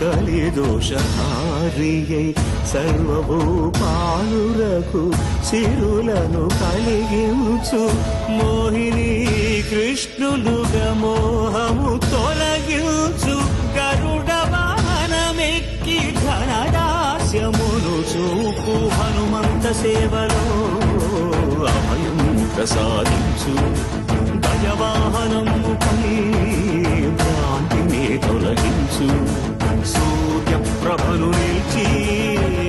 కలిదోషహారియై సర్వభూపాలురకు సిరులను కలిగించు. మోహిని కృష్ణులుగా మోహము తొలగించు. గరుడ వాహనమెక్కి ఘనదాస్యమును చూపు. హనుమంత సేవలో అభయం ప్రసాదించు. ప్రభను నిలిచి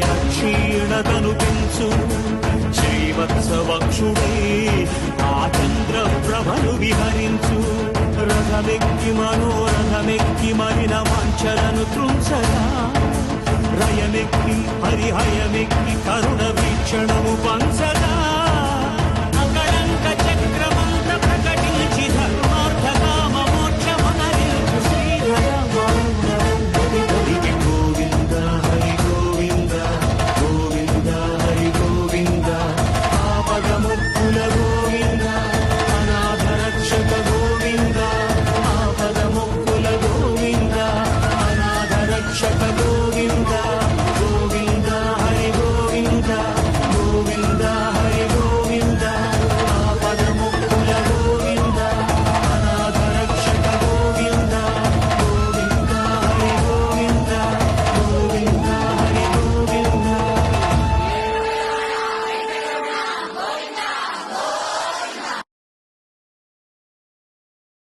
అక్షీణతను పెంచు. శ్రీవత్సవక్షుడే ఆ చంద్ర ప్రభను విహరించు. రథమెక్కి మనోరథమెక్కి మరిన వాంఛలను త్రుంచగా రయమెక్కి హరిహయమెక్కి